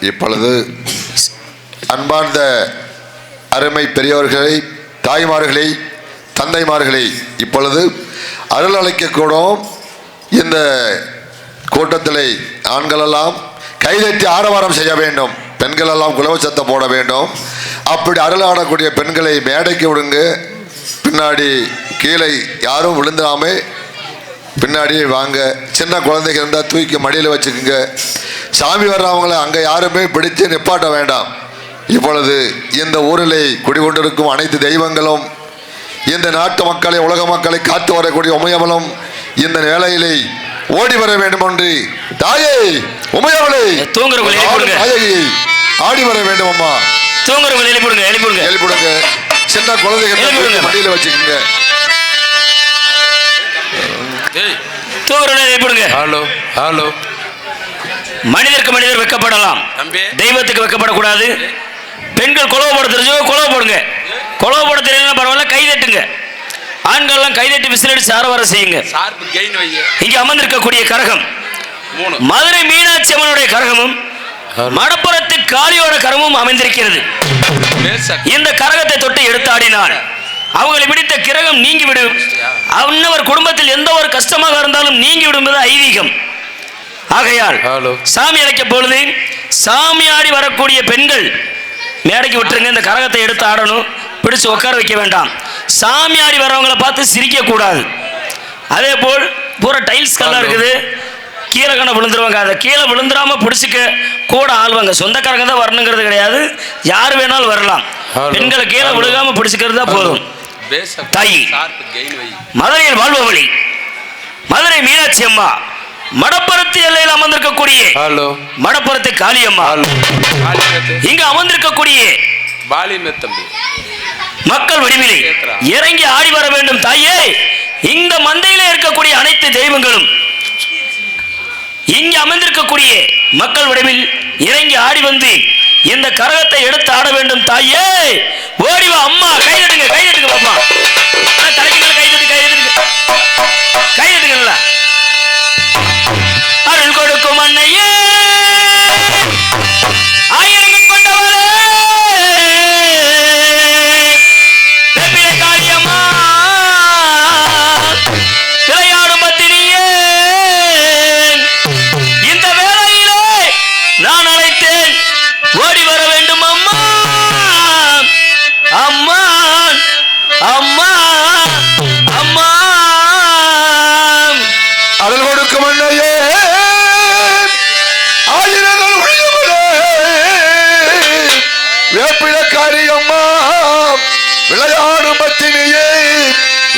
இப்பொழுது அன்பார்ந்த அருமை பெரியவர்களை தாய்மார்களை தந்தைமார்களை இப்பொழுது அருள் அழைக்கக்கூடும் இந்த கூட்டத்தில் ஆண்களெல்லாம் கைதட்டி ஆரவாரம் செய்ய வேண்டும். பெண்களெல்லாம் குலவச்சத்தை போட வேண்டும். அப்படி அருள் ஆடக்கூடிய பெண்களை மேடைக்கு விடுங்க. பின்னாடி கீழே யாரும் விழுந்துடாம பின்னாடியே வாங்க. சின்ன குழந்தைங்க இருந்தால் தூக்கி மடியில் வச்சுக்கோங்க. சாமி வர்றவங்கள அங்கே யாருமே பிடிச்சு நிப்பாட்ட வேண்டாம். இப்பொழுது இந்த ஊரில் குடிகொண்டிருக்கும் அனைத்து தெய்வங்களும் இந்த நாட்டு மக்களை உலக மக்களை காத்து வரக்கூடிய உமையவளும் இந்த வேளையிலே ஓடி வர வேண்டும் என்று தாயே உமையவளே. தாயகியை ஆடி வர வேண்டும் அம்மா தூங்குறவங்க எழுப்பிடுங்க எழுப்பிடுங்க எழுப்பிடுங்க சின்ன. தூக்கி மடியில் வச்சுக்கோங்க. தூங்குறவங்களை எழுப்பிடுங்க ஹலோ ஹலோ. மனிதருக்கு மனிதர் வெக்கப்படலாம். தெய்வத்துக்கு வெக்கப்படக்கூடாது. பெண்கள் குலவு போட தெரிஞ்சோ குலவு போடுங்க. குலவு போட தெரியலன்னா பரவாயில்ல கை தட்டுங்க. ஆண்கள்லாம் கை தட்டி விசிலடிச்சு ஆரவாரம் செய்யுங்க. இங்கே அமர்ந்திருக்கக்கூடிய கரகம். மதுரை மீனாட்சி அம்மனுடைய கரகமும் மடப்புறத்து காளியோட கரமும் அமைந்திருக்கிறது. இந்த கரகத்தை தொட்டு எடுத்தாடினார் அவங்களை பிடித்த கிரகம் நீங்கிவிடும். அன்னவர் குடும்பத்தில் எந்த ஒரு கஷ்டமாக இருந்தாலும் நீங்கிவிடும் என்பது ஐதீகம். ஆகையால் சாமி அழைக்க பொழுது சாமி ஆடி வரக்கூடிய பெண்கள் மேடைக்கு விட்டுருங்க இந்த கரகத்தை எடுத்து ஆடணும் பிடிச்சு உட்கார வைக்க வேண்டாம். சாமி ஆடி வரவங்களை பார்த்து சிரிக்க கூடாது அதே போல் பூரா டைல்ஸ் கல்லாம் இருக்குது. கீழே கண்ண விழுந்துருவாங்க. அதை கீழே விழுந்துராம பிடிச்சிக்க கூட ஆள்வாங்க. சொந்தக்காரங்க தான் வரணுங்கிறது கிடையாது. யார் வேணாலும் வரலாம். பெண்களை கீழே. விழுகாம பிடிச்சிக்கிறது தான் போதும். தாயி. மதுரையில் வாழ்பவழி மதுரை மீனாட்சி அம்மா. மடப்புறத்து எல்லையில் அமர்ந்திருக்கக்கூடிய மடப்புறத்து காளியம்மா. இங்கு அமர்ந்திருக்கக்கூடிய மக்கள் வடிவிலே இறங்கி ஆடி வர வேண்டும் தாயே. இந்த மந்தையிலே இருக்கக்கூடிய அனைத்து தெய்வங்களும் இங்கு அமர்ந்திருக்கக்கூடிய மக்கள் வடிவில் இறங்கி ஆடி வந்து இந்த கரகத்தை எடுத்து வேண்டும் தாயே. ஓடி வா அம்மா கைதட்டுங்க கைதட்டுங்க பாப்பா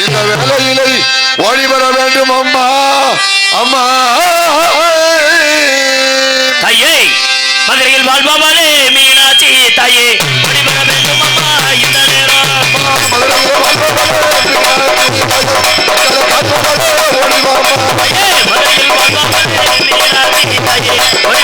இந்த வேலையிலே ஓடி வர வேண்டும் அம்மா. அம்மா. தாயே மதுரையில் வாழ்பவளே மீனாட்சி தாயே. ஓடி வர வேண்டும் அம்மா இந்த நேரம். மதுரையிலே வாழ்பவளே மீனாட்சி தாயே. ஓடி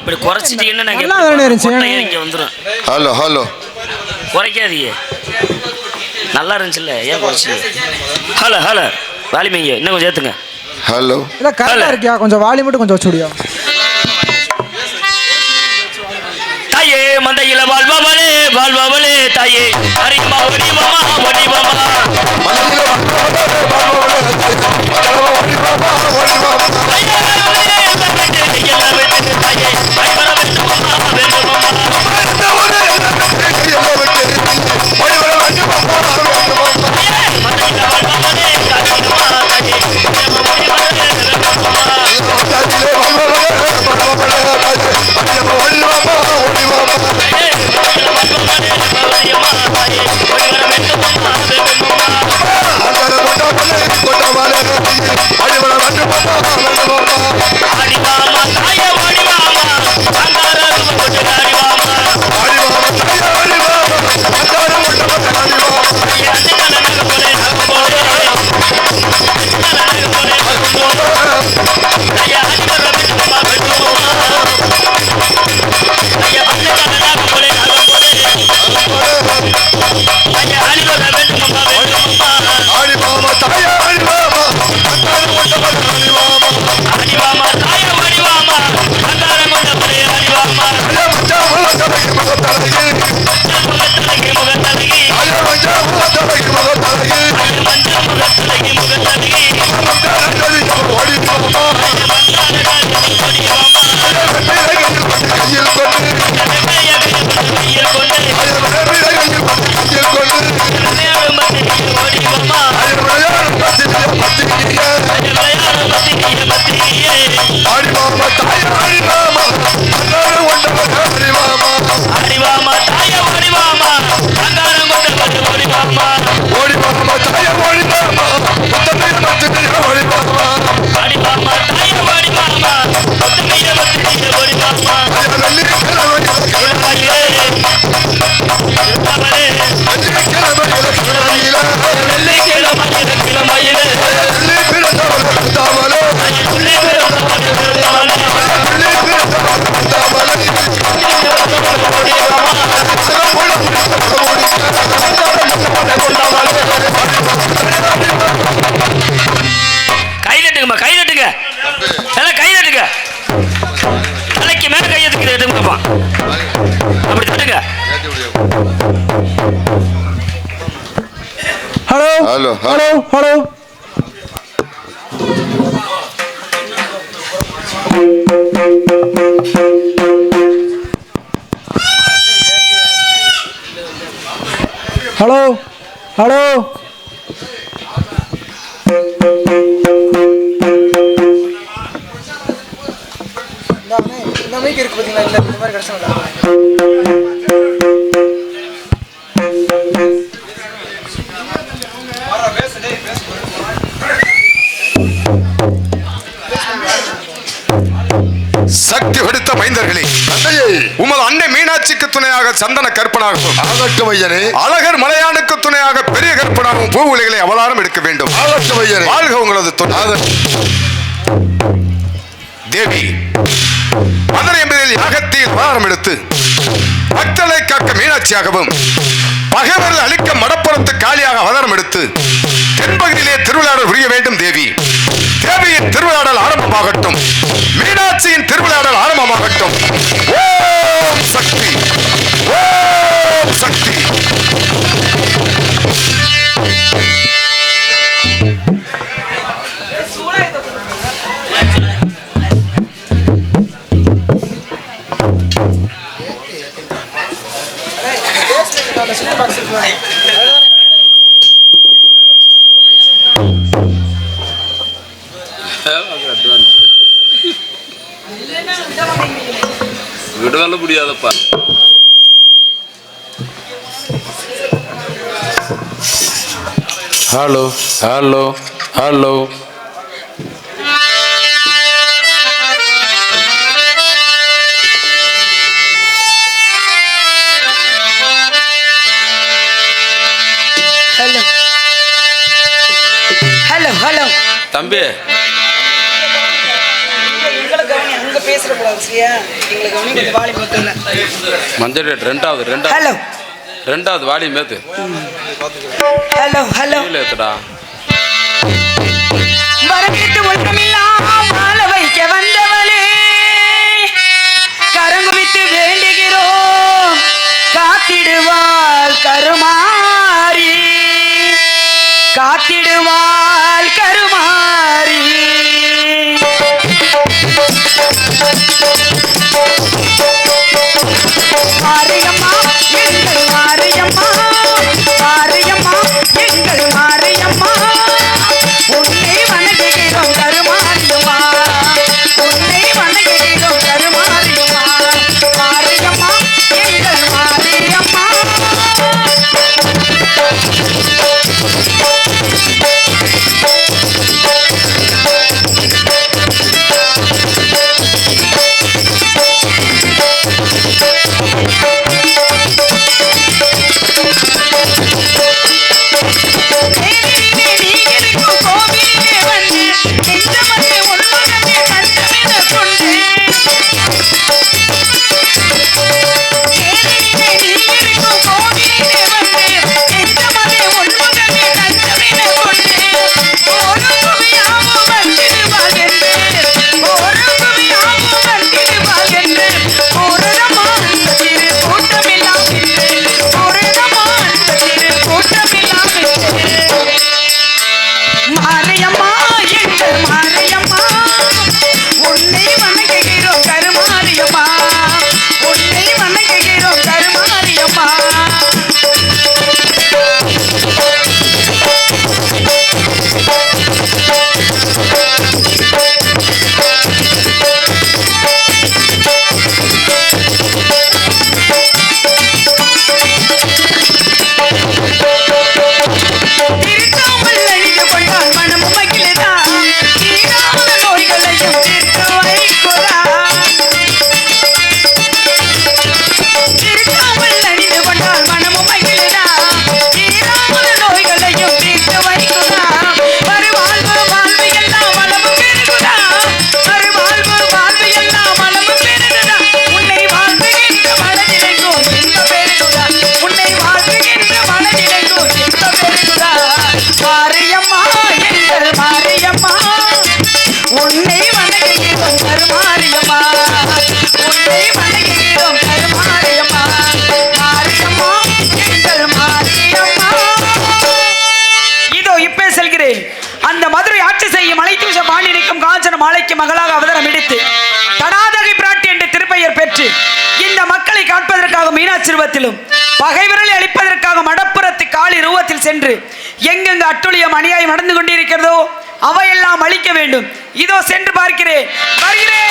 இப்படி குறைச்சிட்டீங்கன்னா நாங்க நல்லா தானே இருந்துச்சு. கொட்டையை இங்க வந்துரும். Hello hello. குறைக்காதீங்க. நல்லா இருந்துச்சுல்ல? ஏன் குறைச்சி ஹலோ ஹலோ. வாலிமைங்க இன்னும் கொஞ்சம் ஏத்துங்க. ஹலோ. இல்லை கரெக்டாக இருக்கியா? கொஞ்சம் வாலி மட்டும் கொஞ்சம் வச்சு விடியா தாயே மந்தையில வாழ்பவளே வாழ்பவளே தாயே. அரிமா ஒடிவமா ஒடிவமா மனதிலே வாழ்பவளே, வாழ்பவளே, தாயே. மகளே, ஓடி வாம்மா, தாயே விட்டு, தாயே hello hello, hello hello. Hello இந்த மைக் இருக்கு பார்த்தீங்களா இல்லை இந்த மாதிரி கிடைச்சா துணையாக சந்தன கற்பனாகவும் ஆகட்டும் ஐயனே அழகர் மலையானுக்கு துணையாக பெரிய கற்பனாகவும் பூ உலைகளை அவதாரம் எடுக்க வேண்டும். ஆகட்டும் ஐயனே வாழ்க உங்களது துணை. தேவி மதுரை என்பதில் யாகத்தில் அவதாரம் எடுத்து பக்தலை காக்க மீனாட்சியாகவும் பகைவர்கள் அழிக்க மடப்புறத்து காலியாக அவதாரம் எடுத்து தென்பகுதியிலே திருவிழாடல் புரிய வேண்டும் தேவி. தேவியின் திருவிழாடல் ஆரம்பமாகட்டும். மீனாட்சியின் திருவிழாடல் ஆரம்பமாகட்டும். ஓம் சக்தி. ஓம் சக்தி. விடவல்ல முடியாதப்பா. Hello hello hello. Hello. Hello hello. தம்பி. மஞ்சள் ரேட் ரெண்டாவது ரெண்டாவது. ஹலோ ரெண்டாவது வாடி மேத்து. ஹலோ ஹலோ ஏத்துடா. வரவேற்று ஒன்றுமில்லாம் வாழ வைக்க வந்தவளே. கரங்குவித்து வேண்டுகிறோம். காத்திடுவாள் கருமாரி காத்திடுவாள் கருமாரி மீனாட்சி பகைவர்களை அழிப்பதற்காக மடப்புறத்து காளி ரூபத்தில் சென்று எங்கெங்கு அட்டுழியம் அநியாயம் நடந்து கொண்டிருக்கிறதோ அவையெல்லாம் அழிக்க வேண்டும். இதோ சென்று பார்க்கிறேன். வருகிறேன்.